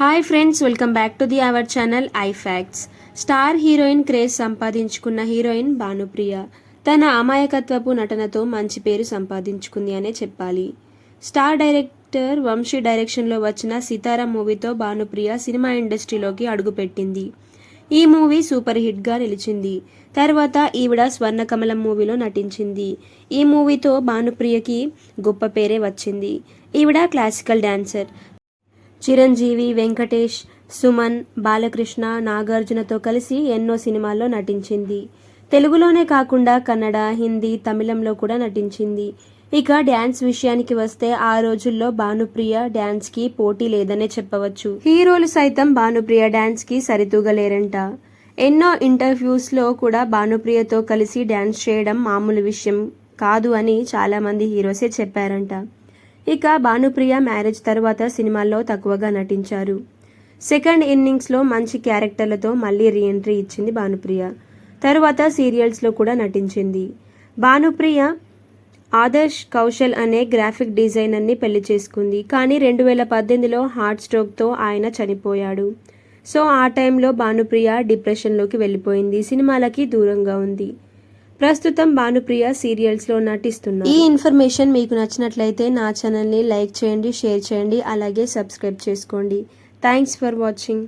Hi friends welcome back to the our channel I facts star heroine craze సంపాదించుకున్న heroine Bhanupriya. తన అమాయకత్వపు నటనతో మంచి పేరు సంపాదించుకుంది అనే చెప్పాలి. స్టార్ డైరెక్టర్ వంశీ డైరెక్షన్లో వచ్చిన సీతారాం మూవీతో భానుప్రియ సినిమా ఇండస్ట్రీలోకి అడుగుపెట్టింది. ఈ మూవీ సూపర్ హిట్గా నిలిచింది. తర్వాత ఈవిడ స్వర్ణకమలం మూవీలో నటించింది. ఈ మూవీతో భానుప్రియకి గొప్ప పేరే వచ్చింది. ఈవిడ క్లాసికల్ డాన్సర్ చిరంజీవి వెంకటేష్ సుమన్ బాలకృష్ణ నాగార్జునతో కలిసి ఎన్నో సినిమాల్లో నటించింది. తెలుగులోనే కాకుండా కన్నడ హిందీ తమిళంలో కూడా నటించింది. ఇక డ్యాన్స్ విషయానికి వస్తే ఆ రోజుల్లో భానుప్రియ డ్యాన్స్కి పోటీ లేదనే చెప్పవచ్చు. హీరోలు సైతం భానుప్రియ డ్యాన్స్కి సరితూగలేరంట. ఎన్నో ఇంటర్వ్యూస్లో కూడా భానుప్రియతో కలిసి డ్యాన్స్ చేయడం మామూలు విషయం కాదు అని చాలా మంది హీరోసే చెప్పారంట. ఇక భానుప్రియ మ్యారేజ్ తర్వాత సినిమాల్లో తక్కువగా నటించారు. సెకండ్ ఇన్నింగ్స్లో మంచి క్యారెక్టర్లతో మళ్ళీ రీఎంట్రీ ఇచ్చింది భానుప్రియ. తరువాత సీరియల్స్లో కూడా నటించింది. భానుప్రియ ఆదర్శ్ కౌశల్ అనే గ్రాఫిక్ డిజైనర్ని పెళ్ళి చేసుకుంది. కానీ రెండు వేల పద్దెనిమిదిలో హార్ట్ స్ట్రోక్తో ఆయన చనిపోయాడు. సో ఆ టైంలో భానుప్రియ డిప్రెషన్లోకి వెళ్ళిపోయింది. సినిమాలకి దూరంగా ఉంది. ప్రస్తుతం భానుప్రియ సీరియల్స్లో నటిస్తున్నారు. ఈ ఇన్ఫర్మేషన్ మీకు నచ్చినట్లయితే నా ఛానల్ని లైక్ చేయండి షేర్ చేయండి అలాగే సబ్స్క్రైబ్ చేసుకోండి. Thanks for watching.